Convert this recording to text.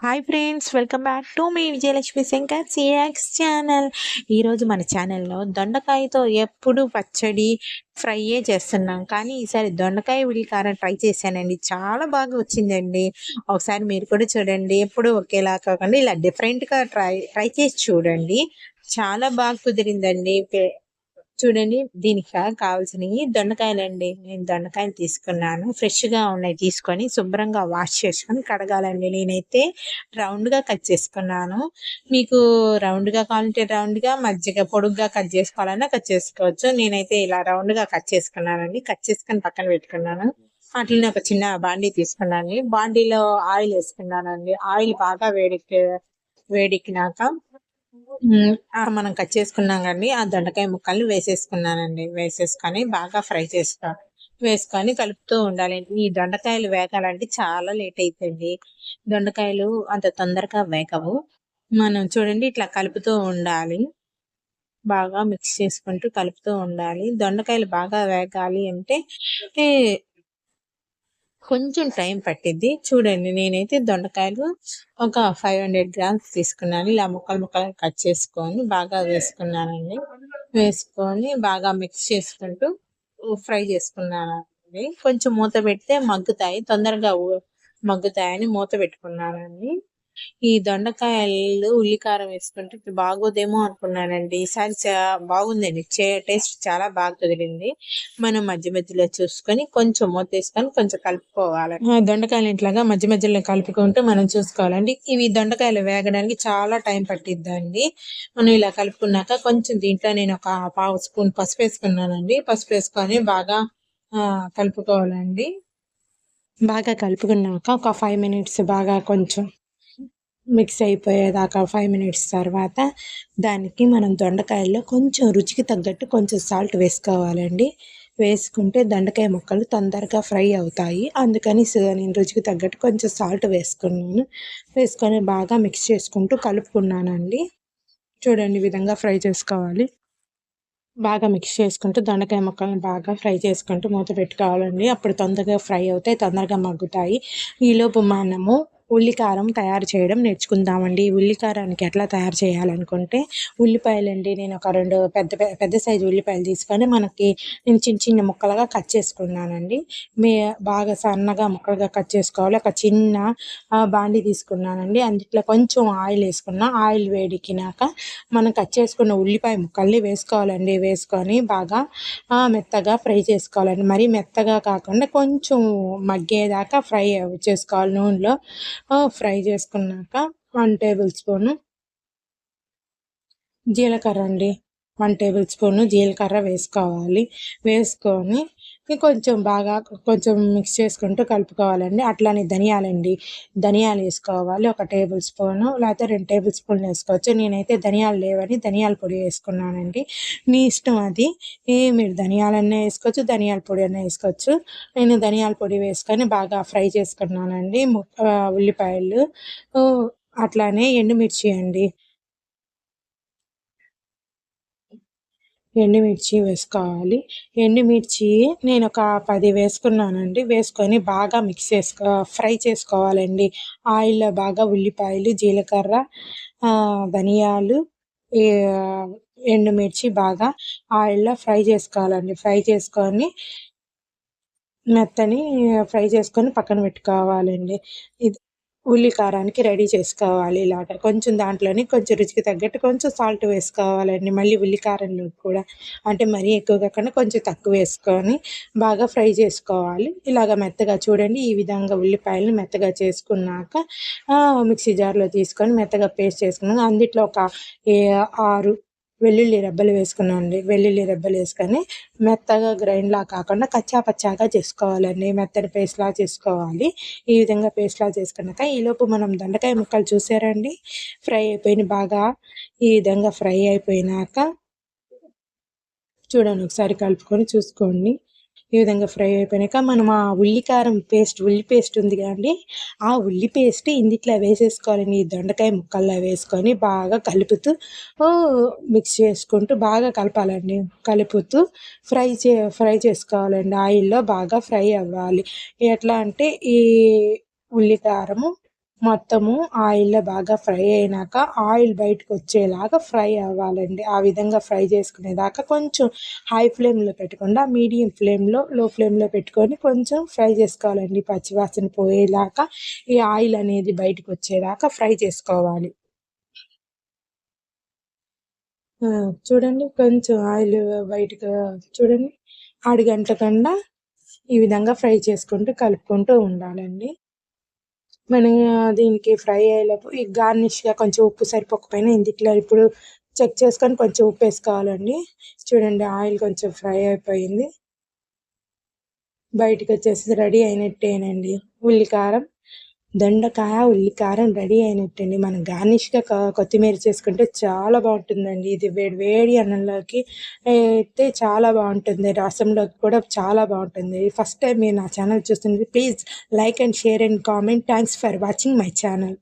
Hi friends welcome back to me Vijayalakshmi Shankar CX channel ఈరోజు మన ఛానల్లో దొండకాయతో ఎప్పుడు పచ్చడి ఫ్రైయే చేస్తున్నాం. కానీ ఈసారి దొండకాయ ఉల్లికారం ట్రై చేశానండి. చాలా బాగా వచ్చిందండి. ఒకసారి మీరు కూడా చూడండి. ఎప్పుడు ఒకేలా కాకుండా ఇలా డిఫరెంట్గా ట్రై ట్రై చేసి చూడండి. చాలా బాగా కుదిరిందండి. చూడండి దీనికి కావాల్సినవి దొండకాయలండి. నేను దొండకాయలు తీసుకున్నాను. ఫ్రెష్గా ఉన్నాయి తీసుకొని శుభ్రంగా వాష్ చేసుకొని కడగాలండి. నేనైతే రౌండ్గా కట్ చేసుకున్నాను. మీకు రౌండ్గా కావాలంటే రౌండ్గా మధ్యగా పొడుగ్గా కట్ చేసుకోవాలన్నా కట్ చేసుకోవచ్చు. నేనైతే ఇలా రౌండ్గా కట్ చేసుకున్నానండి. కట్ చేసుకొని పక్కన పెట్టుకున్నాను. అట్లనే ఒక చిన్న బాండీ తీసుకున్నాను. బాండీలో ఆయిల్ వేసుకున్నానండి. ఆయిల్ బాగా వేడికి వేడెక్కినాక మనం కట్ చేసుకున్నాం కానీ ఆ దొండకాయ ముక్కల్ని వేసేసుకున్నానండి. వేసేసుకొని బాగా ఫ్రై చేసుకో వేసుకొని కలుపుతూ ఉండాలి. ఈ దొండకాయలు వేగాలంటే చాలా లేట్ అవుతుంది దొండకాయలు అంత తొందరగా వేగవు. మనం చూడండి ఇట్లా కలుపుతూ ఉండాలి. బాగా మిక్స్ చేసుకుంటూ కలుపుతూ ఉండాలి. దొండకాయలు బాగా వేగాలి అంటే కొంచెం టైం పట్టిద్ది. చూడండి నేనైతే దొండకాయలు ఒక ఫైవ్ హండ్రెడ్ గ్రామ్స్ తీసుకున్నాను. ఇలా ముక్కలు ముక్కలు కట్ చేసుకొని బాగా వేసుకున్నానండి. వేసుకొని బాగా మిక్స్ చేసుకుంటూ ఫ్రై చేసుకున్నానండి. కొంచెం మూత పెడితే మగ్గుతాయి. తొందరగా మగ్గుతాయని మూత పెట్టుకున్నానండి. ఈ దొండకాయలు ఉల్లికారం వేసుకుంటే బాగోదేమో అనుకున్నానండి. ఈసారి బాగుందండి టేస్ట్ చాలా బాగా కుదిరింది. మనం మధ్య మధ్యలో చూసుకొని కొంచెం మూత వేసుకొని కొంచెం కలుపుకోవాలి. దొండకాయలు ఇంట్లాగా మధ్య మధ్యలో కలుపుకుంటూ మనం చూసుకోవాలండి. ఇవి దొండకాయలు వేగడానికి చాలా టైం పట్టిద్దండి. మనం ఇలా కలుపుకున్నాక కొంచెం దీంట్లో నేను ఒక పావు స్పూన్ పసుపు వేసుకున్నానండి. పసుపు వేసుకొని బాగా కలుపుకోవాలండి. బాగా కలుపుకున్నాక ఒక ఫైవ్ మినిట్స్ బాగా కొంచెం మిక్స్ అయిపోయేదాకా ఫైవ్ మినిట్స్ తర్వాత దానికి మనం దొండకాయల్లో కొంచెం రుచికి తగ్గట్టు కొంచెం సాల్ట్ వేసుకోవాలండి. వేసుకుంటే దొండకాయ ముక్కలు తొందరగా ఫ్రై అవుతాయి. అందుకని నేను రుచికి తగ్గట్టు కొంచెం సాల్ట్ వేసుకున్నాను. వేసుకొని బాగా మిక్స్ చేసుకుంటూ కలుపుకున్నానండి. చూడండి విధంగా ఫ్రై చేసుకోవాలి. బాగా మిక్స్ చేసుకుంటూ దొండకాయ ముక్కలను బాగా ఫ్రై చేసుకుంటూ మూత పెట్టుకోవాలండి. అప్పుడు తొందరగా ఫ్రై అవుతాయి తొందరగా మగ్గుతాయి. ఈలోపు మనము ఉల్లికారం తయారు చేయడం నేర్చుకుందామండి. ఉల్లికారానికి ఎట్లా తయారు చేయాలనుకుంటే ఉల్లిపాయలండి నేను ఒక రెండు పెద్ద పెద్ద సైజు ఉల్లిపాయలు తీసుకొని మనకి నేను చిన్న చిన్న ముక్కలుగా కట్ చేసుకున్నానండి. మే బాగా సన్నగా ముక్కలుగా కట్ చేసుకోవాలి. ఒక చిన్న బాండి తీసుకున్నానండి. అందుట్లో కొంచెం ఆయిల్ వేసుకున్నా ఆయిల్ వేడికినాక మనం కట్ చేసుకున్న ఉల్లిపాయ ముక్కల్ని వేసుకోవాలండి. వేసుకొని బాగా మెత్తగా ఫ్రై చేసుకోవాలండి. మరీ మెత్తగా కాకుండా కొంచెం మగ్గేదాకా ఫ్రై చేసుకోవాలి నూనెలో. ఫ్రై చేసుకున్నాక వన్ టేబుల్ స్పూను జీలకర్ర అండి. వన్ టేబుల్ స్పూన్ జీలకర్ర వేసుకోవాలి. వేసుకొని కొంచెం బాగా కొంచెం మిక్స్ చేసుకుంటూ కలుపుకోవాలండి. అట్లానే ధనియాలండి. ధనియాలు వేసుకోవాలి. ఒక టేబుల్ స్పూను లేకపోతే రెండు టేబుల్ స్పూన్లు వేసుకోవచ్చు. నేనైతే ధనియాలు లేవని ధనియాల పొడి వేసుకున్నానండి. మీ ఇష్టం అది. మీరు ధనియాలన్నా వేసుకోవచ్చు ధనియాల పొడి అన్నా వేసుకోవచ్చు. నేను ధనియాల పొడి వేసుకొని బాగా ఫ్రై చేసుకున్నానండి. ఉల్లిపాయలు. అట్లానే ఎండుమిర్చి అండి. ఎండుమిర్చి వేసుకోవాలి. ఎండుమిర్చి నేను ఒక పది వేసుకున్నానండి. వేసుకొని బాగా మిక్స్ చేసుకో ఫ్రై చేసుకోవాలండి. ఆయిల్లో బాగా ఉల్లిపాయలు జీలకర్ర ధనియాలు ఎండుమిర్చి బాగా ఆయిల్లో ఫ్రై చేసుకోవాలండి. ఫ్రై చేసుకొని మెత్తని ఫ్రై చేసుకొని పక్కన పెట్టుకోవాలండి. ఇది ఉల్లి కారానికి రెడీ చేసుకోవాలి ఇలాగ కొంచెం దాంట్లోని కొంచెం రుచికి తగ్గట్టు కొంచెం సాల్ట్ వేసుకోవాలండి. మళ్ళీ ఉల్లి కారంలో కూడా. అంటే మరీ ఎక్కువ కాకుండా కొంచెం తక్కువ వేసుకొని బాగా ఫ్రై చేసుకోవాలి. ఇలాగ మెత్తగా చూడండి. ఈ విధంగా ఉల్లిపాయలను మెత్తగా చేసుకున్నాక మిక్సీ జార్లో తీసుకొని మెత్తగా పేస్ట్ చేసుకున్నాక అందుట్లో ఒక ఆరు వెల్లుల్లి రెబ్బలు వేసుకున్నానండి వెల్లుల్లి రెబ్బలు వేసుకొని మెత్తగా గ్రైండ్లా కాకుండా కచ్చా పచ్చాగా చేసుకోవాలండి. మెత్తని పేస్ట్లా చేసుకోవాలి. ఈ విధంగా పేస్ట్లా చేసుకున్నాక ఈలోపు మనం దొండకాయ ముక్కలు చూసారండి ఫ్రై అయిపోయినాయి బాగా ఈ విధంగా ఫ్రై అయిపోయినాక చూడండి ఒకసారి కలుపుకొని చూసుకోండి. ఈ విధంగా ఫ్రై అయిపోయాక మనం ఆ ఉల్లికారం పేస్ట్ ఉల్లి పేస్ట్ ఉంది కదండి ఆ ఉల్లి పేస్ట్ ఇందిట్లో వేసేసుకోవాలండి ఈ దొండకాయ ముక్కల్లో వేసుకొని బాగా కలుపుతూ మిక్స్ చేసుకుంటూ బాగా కలపాలండి. కలుపుతూ ఫ్రై చే ఫ్రై చేసుకోవాలండి. ఆయిల్లో బాగా ఫ్రై అవ్వాలి. ఎట్లా అంటే ఈ ఉల్లికారము మొత్తము ఆయిల్లో బాగా ఫ్రై అయినాక ఆయిల్ బయటకు వచ్చేలాగా ఫ్రై అవ్వాలండి. ఆ విధంగా ఫ్రై చేసుకునేదాకా కొంచెం హై ఫ్లేమ్లో పెట్టకుండా. మీడియం ఫ్లేమ్లో లో ఫ్లేమ్లో పెట్టుకొని కొంచెం ఫ్రై చేసుకోవాలండి. పచ్చివాసన పోయేలాగా ఈ ఆయిల్ అనేది బయటకు వచ్చేదాకా ఫ్రై చేసుకోవాలి. చూడండి కొంచెం ఆయిల్ బయటకు చూడండి ఆరు గంటల కన్నా ఈ విధంగా ఫ్రై చేసుకుంటూ కలుపుకుంటూ ఉండాలండి. మనం దీనికి ఫ్రై అయ్యేలోపు ఈ గార్నిష్గా కొంచెం ఉప్పు సరిపోకపోయినా ఇందులో ఇప్పుడు చెక్ చేసుకొని కొంచెం ఉప్పు వేసుకోవాలండి. చూడండి ఆయిల్ కొంచెం ఫ్రై అయిపోయింది. బయటకు వచ్చేసి రెడీ అయినట్టేనండి. ఉల్లికారం దొండకాయ ఉల్లికారం రెడీ అయినట్టండి. మనం గార్నిష్గా కొత్తిమీర చేసుకుంటే చాలా బాగుంటుందండి. ఇది వేడి వేడి అన్నంలోకి అయితే చాలా బాగుంటుంది. రసంలోకి కూడా చాలా బాగుంటుంది. ఫస్ట్ టైం మీరు నా ఛానల్ చూస్తుంది please like and share and comment. Thanks for watching my channel.